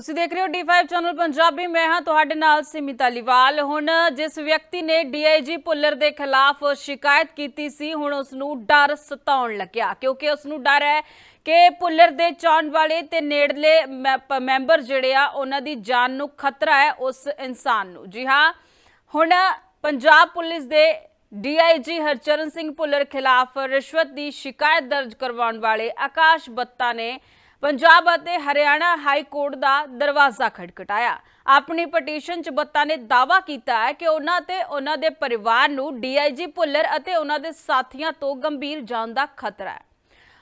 ਤੁਸੀਂ ਦੇਖ ਰਹੇ ਹੋ D5 ਚੈਨਲ ਪੰਜਾਬੀ, ਮੈਂ ਹਾਂ ਤੁਹਾਡੇ ਨਾਲ ਸਿਮਿਤਾ ਲਿਵਾਲ ਹੁਣ ਜਿਸ ਵਿਅਕਤੀ ਨੇ DIG ਭੁੱਲਰ ਦੇ ਖਿਲਾਫ ਸ਼ਿਕਾਇਤ ਕੀਤੀ ਸੀ, ਹੁਣ ਉਸ ਨੂੰ ਡਰ ਸਤਾਉਣ ਲੱਗਿਆ। ਕਿਉਂਕਿ ਉਸ ਨੂੰ ਡਰ ਹੈ ਕਿ ਭੁੱਲਰ ਦੇ ਚਾਹਣ ਵਾਲੇ ਤੇ ਨੇੜਲੇ ਮੈ- ਮੈਂਬਰ ਜਿਹੜੇ ਆ, ਉਹਨਾਂ ਦੀ ਜਾਨ ਨੂੰ ਖਤਰਾ ਹੈ ਉਸ ਇਨਸਾਨ ਨੂੰ। ਜੀ ਹਾਂ, ਹੁਣ ਪੰਜਾਬ ਪੁਲਿਸ ਦੇ ਡੀਆਈਜੀ ਹਰਚਰਨ ਸਿੰਘ ਭੁੱਲਰ ਖਿਲਾਫ ਰਿਸ਼ਵਤ ਦੀ ਸ਼ਿਕਾਇਤ ਦਰਜ ਕਰਵਾਉਣ ਵਾਲੇ ਆਕਾਸ਼ ਬੱਤਾ ਨੇ ਪੰਜਾਬ ਅਤੇ ਹਰਿਆਣਾ ਹਾਈ ਕੋਰਟ ਦਾ ਦਰਵਾਜ਼ਾ ਖਟਖਟਾਇਆ। ਆਪਣੀ ਪਟੀਸ਼ਨ 'ਚ ਬੱਤਾ ਨੇ ਦਾਅਵਾ ਕੀਤਾ ਹੈ ਕਿ ਉਹਨਾਂ ਤੇ ਉਹਨਾਂ ਦੇ ਪਰਿਵਾਰ ਨੂੰ ਡੀਆਈਜੀ ਭੁੱਲਰ ਅਤੇ ਉਹਨਾਂ ਦੇ ਸਾਥੀਆਂ ਤੋਂ ਗੰਭੀਰ ਜਾਨ ਦਾ ਖਤਰਾ ਹੈ।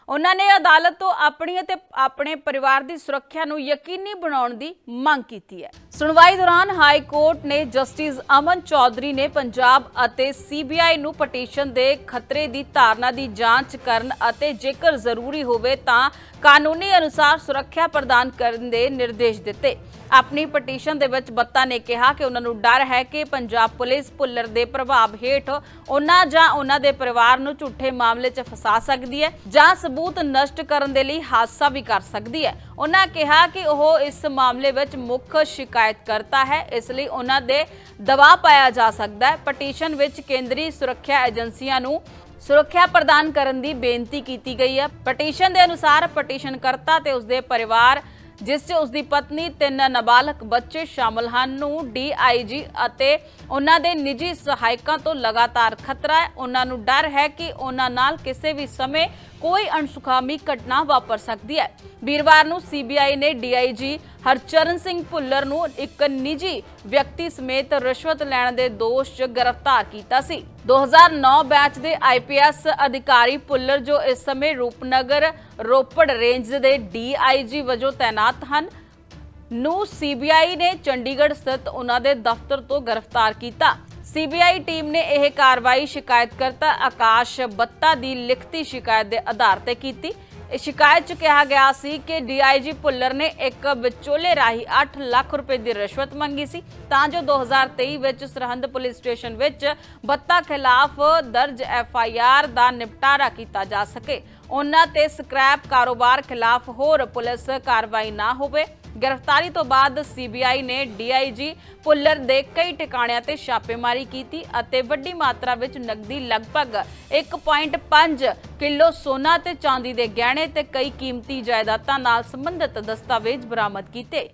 ਉਹਨਾਂ ਨੇ ਅਦਾਲਤ ਤੋਂ ਆਪਣੀ ਅਤੇ ਆਪਣੇ ਪਰਿਵਾਰ ਦੀ ਸੁਰੱਖਿਆ ਨੂੰ ਯਕੀਨੀ ਬਣਾਉਣ ਦੀ ਮੰਗ ਕੀਤੀ ਹੈ। ਸੁਣਵਾਈ ਦੌਰਾਨ ਹਾਈ ਕੋਰਟ ਨੇ ਜਸਟਿਸ ਅਮਨ ਚੌਧਰੀ ਨੇ ਪੰਜਾਬ ਅਤੇ ਸੀਬੀਆਈ ਨੂੰ ਪਟੀਸ਼ਨ ਦੇ ਖਤਰੇ ਦੀ ਧਾਰਨਾ ਦੀ ਜਾਂਚ ਕਰਨ ਅਤੇ ਜੇਕਰ ਜ਼ਰੂਰੀ ਹੋਵੇ ਤਾਂ ਕਾਨੂੰਨੀ ਅਨੁਸਾਰ ਸੁਰੱਖਿਆ ਪ੍ਰਦਾਨ ਕਰਨ ਦੇ ਨਿਰਦੇਸ਼ ਦਿੱਤੇ। ਆਪਣੀ ਪਟੀਸ਼ਨ ਦੇ ਵਿੱਚ ਬੱਤਾ ਨੇ ਕਿਹਾ ਕਿ ਉਹਨਾਂ ਨੂੰ ਡਰ ਹੈ ਕਿ ਪੰਜਾਬ ਪੁਲਿਸ ਭੁੱਲਰ ਦੇ ਪ੍ਰਭਾਵ ਹੇਠ ਉਹਨਾਂ ਜਾਂ ਉਹਨਾਂ ਦੇ ਪਰਿਵਾਰ ਨੂੰ ਝੂਠੇ ਮਾਮਲੇ 'ਚ ਫਸਾ ਸਕਦੀ ਹੈ ਜਾਂ ਸਬੂਤ ਨਸ਼ਟ ਕਰਨ ਦੇ ਲਈ ਹਾਦਸਾ ਵੀ ਕਰ ਸਕਦੀ ਹੈ। ਉਹਨਾਂ ਕਿਹਾ ਕਿ ਉਹ ਇਸ ਮਾਮਲੇ ਵਿੱਚ ਮੁੱਖ ਸ਼ਿਕਾਇਤ ਕਰਤਾ ਹੈ, ਇਸ ਲਈ ਉਹਨਾਂ ਦੇ ਦਬਾਅ ਪਾਇਆ ਜਾ ਸਕਦਾ ਹੈ। ਪਟੀਸ਼ਨ ਵਿੱਚ ਕੇਂਦਰੀ ਸੁਰੱਖਿਆ ਏਜੰਸੀਆਂ ਨੂੰ ਸੁਰੱਖਿਆ ਪ੍ਰਦਾਨ ਕਰਨ ਦੀ ਬੇਨਤੀ ਕੀਤੀ ਗਈ ਹੈ। ਪਟੀਸ਼ਨ ਦੇ ਅਨੁਸਾਰ ਪਟੀਸ਼ਨ ਕਰਤਾ ਤੇ ਉਸਦੇ ਪਰਿਵਾਰ ਜਿਸ 'ਚ ਉਸਦੀ ਪਤਨੀ, ਤਿੰਨ ਨਾਬਾਲਗ ਬੱਚੇ ਸ਼ਾਮਲ ਹਨ ਨੂੰ ਡੀਆਈਜੀ ਅਤੇ ਉਹਨਾਂ ਦੇ ਨਿੱਜੀ ਸਹਾਇਕਾਂ ਤੋਂ ਲਗਾਤਾਰ ਖਤਰਾ ਹੈ। ਉਹਨਾਂ ਨੂੰ ਡਰ ਹੈ ਕਿ ਉਹਨਾਂ ਨਾਲ ਕਿਸੇ ਵੀ ਸਮੇਂ ਕੋਈ ਅਣਸੁਖਾਮੀ ਘਟਨਾ ਵਾਪਰ ਸਕਦੀ ਹੈ। ਵੀਰਵਾਰ ਨੂੰ ਸੀਬੀਆਈ ਨੇ ਡੀਆਈਜੀ ਹਰਚਰਨ ਸਿੰਘ ਭੁੱਲਰ ਨੂੰ ਇੱਕ ਨਿੱਜੀ ਵਿਅਕਤੀ ਸਮੇਤ ਰਿਸ਼ਵਤ ਲੈਣ ਦੇ ਦੋਸ਼ 'ਚ ਗ੍ਰਿਫਤਾਰ ਕੀਤਾ ਸੀ। 2009 ਬੈਚ ਦੇ ਆਈਪੀਐਸ ਅਧਿਕਾਰੀ ਭੁੱਲਰ ਜੋ ਇਸ ਸਮੇਂ ਰੂਪਨਗਰ ਰੋਪੜ ਰੇਂਜ ਦੇ ਡੀਆਈਜੀ ਵਜੋਂ ਤਾਇਨਾਤ ਹਨ, ਨੂੰ ਸੀਬੀਆਈ ਨੇ ਚੰਡੀਗੜ੍ਹ ਸਥਿਤ ਉਹਨਾਂ ਦੇ ਦਫ਼ਤਰ ਤੋਂ ਗ੍ਰਿਫਤਾਰ ਕੀਤਾ। ਸੀਬੀਆਈ ਟੀਮ ਨੇ ਇਹ ਕਾਰਵਾਈ ਸ਼ਿਕਾਇਤਕਰਤਾ ਆਕਾਸ਼ ਬੱਤਾ ਦੀ ਲਿਖਤੀ ਸ਼ਿਕਾਇਤ ਦੇ ਆਧਾਰ ਤੇ ਕੀਤੀ। ਇਹ ਸ਼ਿਕਾਇਤ 'ਚ ਕਿਹਾ ਗਿਆ ਸੀ ਕਿ ਡੀਆਈਜੀ ਭੁੱਲਰ ਨੇ ਇੱਕ ਵਿਚੋਲੇ ਰਾਹੀਂ 8 ਲੱਖ ਰੁਪਏ ਦੀ ਰਿਸ਼ਵਤ ਮੰਗੀ ਸੀ। ਤਾਂ ਜੋ 2023 ਵਿੱਚ ਸਰਹੰਦ ਪੁਲਿਸ ਸਟੇਸ਼ਨ ਵਿੱਚ ਬੱਤਾ ਖਿਲਾਫ ਦਰਜ ਐਫਆਈਆਰ ਦਾ ਨਿਪਟਾਰਾ ਕੀਤਾ ਜਾ ਸਕੇ। ਉਹਨਾਂ ਤੇ ਸਕ੍ਰੈਪ ਕਾਰੋਬਾਰ ਖਿਲਾਫ ਹੋਰ ਪੁਲਿਸ ਕਾਰਵਾਈ ਨਾ ਹੋਵੇ। ਗ੍ਰਿਫਤਾਰੀ ਤੋਂ ਬਾਅਦ ਸੀਬੀਆਈ ਨੇ ਡੀਆਈਜੀ ਭੁੱਲਰ ਦੇ ਕਈ ਟਿਕਾਣਿਆਂ ਤੇ ਛਾਪੇਮਾਰੀ ਕੀਤੀ ਅਤੇ ਵੱਡੀ ਮਾਤਰਾ ਵਿੱਚ ਨਕਦੀ ਲਗਭਗ 1.5 ਕਿਲੋ ਸੋਨਾ ਤੇ ਚਾਂਦੀ ਦੇ ਗਹਿਣੇ ਤੇ ਕਈ ਕੀਮਤੀ ਜਾਇਦਾਦਾਂ ਨਾਲ ਸੰਬੰਧਿਤ ਦਸਤਾਵੇਜ਼ ਬਰਾਮਦ ਕੀਤੇ।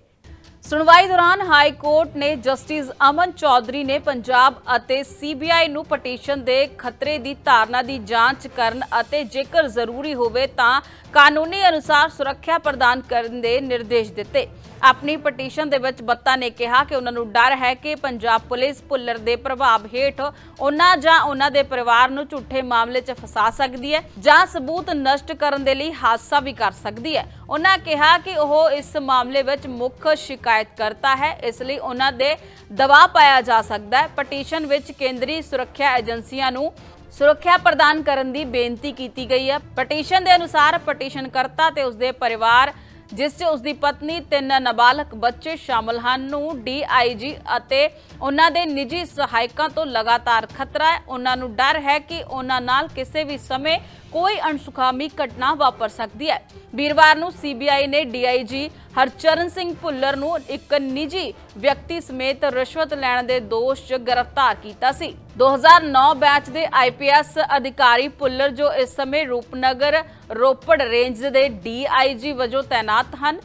ਸੁਣਵਾਈ ਦੌਰਾਨ ਹਾਈ ਕੋਰਟ ਨੇ ਜਸਟਿਸ ਅਮਨ ਚੌਧਰੀ ਨੇ ਪੰਜਾਬ ਅਤੇ ਸੀਬੀਆਈ ਨੂੰ ਪਟੀਸ਼ਨ ਦੇ ਖਤਰੇ ਦੀ ਧਾਰਨਾ ਦੀ ਜਾਂਚ ਕਰਨ ਅਤੇ ਜੇਕਰ ਜ਼ਰੂਰੀ ਹੋਵੇ ਤਾਂ ਕਾਨੂੰਨੀ ਅਨੁਸਾਰ ਸੁਰੱਖਿਆ ਪ੍ਰਦਾਨ ਕਰਨ ਦੇ ਨਿਰਦੇਸ਼ ਦਿੱਤੇ। ਆਪਣੀ ਪਟੀਸ਼ਨ ਦੇ ਵਿੱਚ ਬੱਤਾ ਨੇ ਕਿਹਾ ਕਿ ਉਹਨਾਂ ਨੂੰ ਡਰ ਹੈ ਕਿ ਪੰਜਾਬ ਪੁਲਿਸ ਭੁੱਲਰ ਦੇ ਪ੍ਰਭਾਵ ਹੇਠ ਉਹਨਾਂ ਜਾਂ ਉਹਨਾਂ ਦੇ ਪਰਿਵਾਰ ਨੂੰ ਝੂਠੇ ਮਾਮਲੇ 'ਚ ਫਸਾ ਸਕਦੀ ਹੈ ਜਾਂ ਸਬੂਤ ਨਸ਼ਟ ਕਰਨ ਦੇ ਲਈ ਹਾਦਸਾ ਵੀ ਕਰ ਸਕਦੀ ਹੈ। ਉਹਨਾਂ ਕਿਹਾ ਕਿ ਉਹ ਇਸ ਮਾਮਲੇ ਵਿੱਚ ਮੁੱਖ ਸ਼ਿਕਾਇਤ ਕਰਤਾ ਹੈ, ਇਸ ਲਈ ਉਹਨਾਂ ਦੇ ਦਬਾਅ ਪਾਇਆ ਜਾ ਸਕਦਾ ਹੈ। ਪਟੀਸ਼ਨ ਵਿੱਚ ਕੇਂਦਰੀ ਸੁਰੱਖਿਆ ਏਜੰਸੀਆਂ ਨੂੰ ਸੁਰੱਖਿਆ ਪ੍ਰਦਾਨ ਕਰਨ ਦੀ ਬੇਨਤੀ ਕੀਤੀ ਗਈ ਹੈ। ਪਟੀਸ਼ਨ ਦੇ ਅਨੁਸਾਰ ਪਟੀਸ਼ਨਕਰਤਾ ਤੇ ਉਸਦੇ ਪਰਿਵਾਰ ਜਿਸ 'ਚ ਉਸਦੀ ਪਤਨੀ ਤਿੰਨ ਨਾਬਾਲਗ ਬੱਚੇ ਸ਼ਾਮਲ ਹਨ ਨੂੰ ਡੀਆਈਜੀ ਅਤੇ ਉਹਨਾਂ ਦੇ ਨਿੱਜੀ ਸਹਾਇਕਾਂ ਤੋਂ ਲਗਾਤਾਰ ਖਤਰਾ ਹੈ। ਉਹਨਾਂ ਨੂੰ ਡਰ ਹੈ ਕਿ ਉਹਨਾਂ ਨਾਲ ਕਿਸੇ ਵੀ ਸਮੇਂ ਕੋਈ ਅਣਸੁਖਾਮੀ ਘਟਨਾ ਵਾਪਰ ਸਕਦੀ ਹੈ। ਵੀਰਵਾਰ ਨੂੰ ਸੀਬੀਆਈ ਨੇ ਡੀਆਈਜੀ ਹਰਚਰਨ ਸਿੰਘ ਭੁੱਲਰ ਨੂੰ ਇੱਕ ਨਿੱਜੀ ਵਿਅਕਤੀ ਸਮੇਤ ਰਿਸ਼ਵਤ ਲੈਣ ਦੇ ਦੋਸ਼ 'ਚ ਗ੍ਰਿਫਤਾਰ ਕੀਤਾ ਸੀ। 2009 ਬੈਚ ਦੇ ਆਈਪੀਐਸ ਅਧਿਕਾਰੀ ਭੁੱਲਰ, ਜੋ ਇਸ ਸਮੇਂ ਰੂਪਨਗਰ ਰੋਪੜ ਰੇਂਜ ਦੇ ਡੀਆਈਜੀ ਵਜੋਂ ਤਾਇਨਾਤ ਹਨ,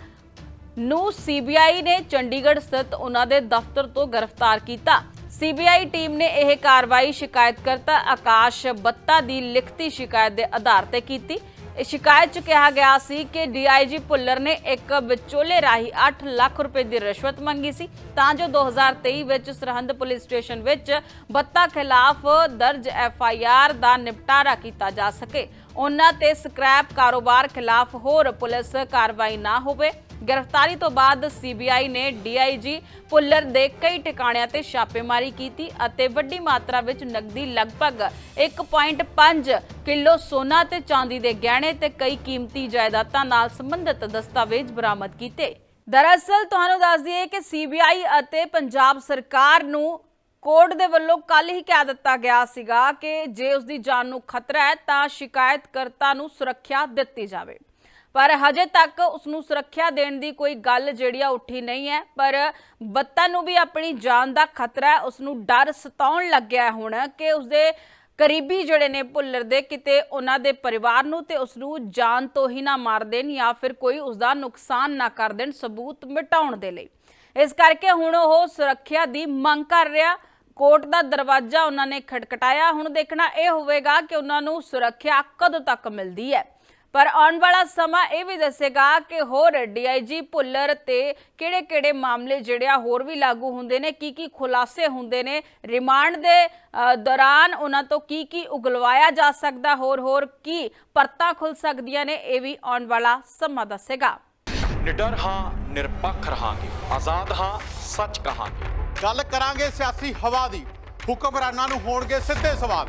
ਨੂੰ ਸੀਬੀਆਈ ਨੇ ਚੰਡੀਗੜ੍ਹ ਸਥਿਤ ਉਹਨਾਂ ਦੇ ਦਫ਼ਤਰ ਤੋਂ ਗ੍ਰਿਫਤਾਰ ਕੀਤਾ। ਸੀਬੀਆਈ ਟੀਮ ਨੇ ਇਹ ਕਾਰਵਾਈ ਸ਼ਿਕਾਇਤਕਰਤਾ ਆਕਾਸ਼ ਬੱਤਾ ਦੀ ਲਿਖਤੀ ਸ਼ਿਕਾਇਤ ਦੇ ਆਧਾਰ ਤੇ ਕੀਤੀ। ਇਸ ਸ਼ਿਕਾਇਤ 'ਚ ਕਿਹਾ ਗਿਆ ਸੀ ਕਿ ਡੀਆਈਜੀ ਭੁੱਲਰ ਨੇ ਇੱਕ ਵਿਚੋਲੇ ਰਾਹੀਂ 8 ਲੱਖ ਰੁਪਏ ਦੀ ਰਿਸ਼ਵਤ ਮੰਗੀ ਸੀ। ਤਾਂ ਜੋ 2023 ਵਿੱਚ ਸਰਹੰਦ ਪੁਲਿਸ ਸਟੇਸ਼ਨ ਵਿੱਚ ਬੱਤਾ ਖਿਲਾਫ ਦਰਜ ਐਫਆਈਆਰ ਦਾ ਨਿਪਟਾਰਾ ਕੀਤਾ ਜਾ ਸਕੇ। ਉਹਨਾਂ ਤੇ ਸਕ੍ਰੈਪ ਕਾਰੋਬਾਰ ਖਿਲਾਫ ਹੋਰ ਪੁਲਿਸ ਕਾਰਵਾਈ ਨਾ ਹੋਵੇ। ਗ੍ਰਿਫਤਾਰੀ ਤੋਂ ਬਾਅਦ ਸੀਬੀਆਈ ਨੇ ਡੀਆਈਜੀ ਭੁੱਲਰ ਦੇ ਕਈ ਟਿਕਾਣਿਆਂ ਤੇ ਛਾਪੇਮਾਰੀ ਕੀਤੀ ਅਤੇ ਵੱਡੀ ਮਾਤਰਾ ਵਿੱਚ ਨਕਦੀ ਲਗਭਗ 1.5 ਕਿਲੋ ਸੋਨਾ ਤੇ ਚਾਂਦੀ ਦੇ ਗਹਿਣੇ ਤੇ ਕਈ ਕੀਮਤੀ ਜਾਇਦਾਦਾਂ ਨਾਲ ਸੰਬੰਧਿਤ ਦਸਤਾਵੇਜ਼ ਬਰਾਮਦ ਕੀਤੇ। ਦਰਅਸਲ, ਤੁਹਾਨੂੰ ਦੱਸ ਦਈਏ ਕਿ ਸੀਬੀਆਈ ਅਤੇ ਪੰਜਾਬ ਸਰਕਾਰ ਨੂੰ ਕੋਰਟ ਦੇ ਵੱਲੋਂ ਕੱਲ ਹੀ ਕਹਿ ਦਿੱਤਾ ਗਿਆ ਸੀਗਾ ਕਿ ਜੇ ਉਸ ਦੀ ਜਾਨ ਨੂੰ ਖਤਰਾ ਹੈ, ਤਾਂ ਸ਼ਿਕਾਇਤਕਰਤਾ ਨੂੰ ਸੁਰੱਖਿਆ ਦਿੱਤੀ ਜਾਵੇ। ਪਰ ਹਜੇ ਤੱਕ ਉਸ ਨੂੰ ਸੁਰੱਖਿਆ ਦੇਣ ਦੀ ਕੋਈ ਗੱਲ ਜਿਹੜੀ ਆ ਉੱਠੀ ਨਹੀਂ ਹੈ। ਪਰ ਬੱਤਾ ਨੂੰ ਵੀ ਆਪਣੀ ਜਾਨ ਦਾ ਖਤਰਾ ਹੈ। ਉਸ ਨੂੰ ਡਰ ਸਤਾਉਣ ਲੱਗਿਆ ਹੁਣ ਕਿ ਉਸਦੇ ਕਰੀਬੀ ਜਿਹੜੇ ਨੇ ਭੁੱਲਰ ਦੇ ਕਿਤੇ ਉਹਨਾਂ ਦੇ ਪਰਿਵਾਰ ਨੂੰ ਤੇ ਉਸ ਨੂੰ ਜਾਨ ਤੋਂ ਹੀ ਨਾ ਮਾਰ ਦੇਣ ਜਾਂ ਫਿਰ ਕੋਈ ਉਸ ਦਾ ਨੁਕਸਾਨ ਨਾ ਕਰ ਦੇਣ ਸਬੂਤ ਮਿਟਾਉਣ ਦੇ ਲਈ। ਇਸ ਕਰਕੇ ਹੁਣ ਉਹ ਸੁਰੱਖਿਆ ਦੀ ਮੰਗ ਕਰ ਰਿਹਾ। ਕੋਰਟ ਦਾ ਦਰਵਾਜ਼ਾ ਉਹਨਾਂ ਨੇ ਖਟਖਟਾਇਆ। ਹੁਣ ਦੇਖਣਾ ਇਹ ਹੋਵੇਗਾ ਕਿ ਉਹਨਾਂ ਨੂੰ ਸੁਰੱਖਿਆ ਕਦੋਂ ਤੱਕ ਮਿਲਦੀ ਹੈ। ਪਰ ਆਉਣ ਵਾਲਾ ਸਮਾਂ ਇਹ ਵੀ ਦੱਸੇਗਾ ਕਿ ਹੋਰ ਡੀਆਈਜੀ ਭੁੱਲਰ ਤੇ ਕਿਹੜੇ-ਕਿਹੜੇ ਮਾਮਲੇ ਜਿਹੜੇ ਆ ਹੋਰ ਵੀ ਲਾਗੂ ਹੁੰਦੇ ਨੇ ਕੀ ਕੀ ਖੁਲਾਸੇ ਹੁੰਦੇ ਨੇ ਰਿਮਾਂਡ ਦੇ ਦੌਰਾਨ ਉਹਨਾਂ ਤੋਂ ਕੀ ਕੀ ਉਗਲਵਾਇਆ ਜਾ ਸਕਦਾ ਹੋਰ ਹੋਰ ਕੀ ਪਰਤਾਂ ਖੁੱਲ ਸਕਦੀਆਂ ਨੇ ਇਹ ਵੀ ਆਉਣ ਵਾਲਾ ਸਮਾਂ ਦੱਸੇਗਾ। ਨਿਡਰ ਹਾਂ ਨਿਰਪੱਖ ਰਹਾਂਗੇ। ਆਜ਼ਾਦ ਹਾਂ ਸੱਚ ਕਹਾਂਗੇ। ਗੱਲ ਕਰਾਂਗੇ ਸਿਆਸੀ ਹਵਾ ਦੀ। ਹੁਕਮਰਾਨਾਂ ਨੂੰ ਹੋਣਗੇ ਸਿੱਧੇ ਸਵਾਲ।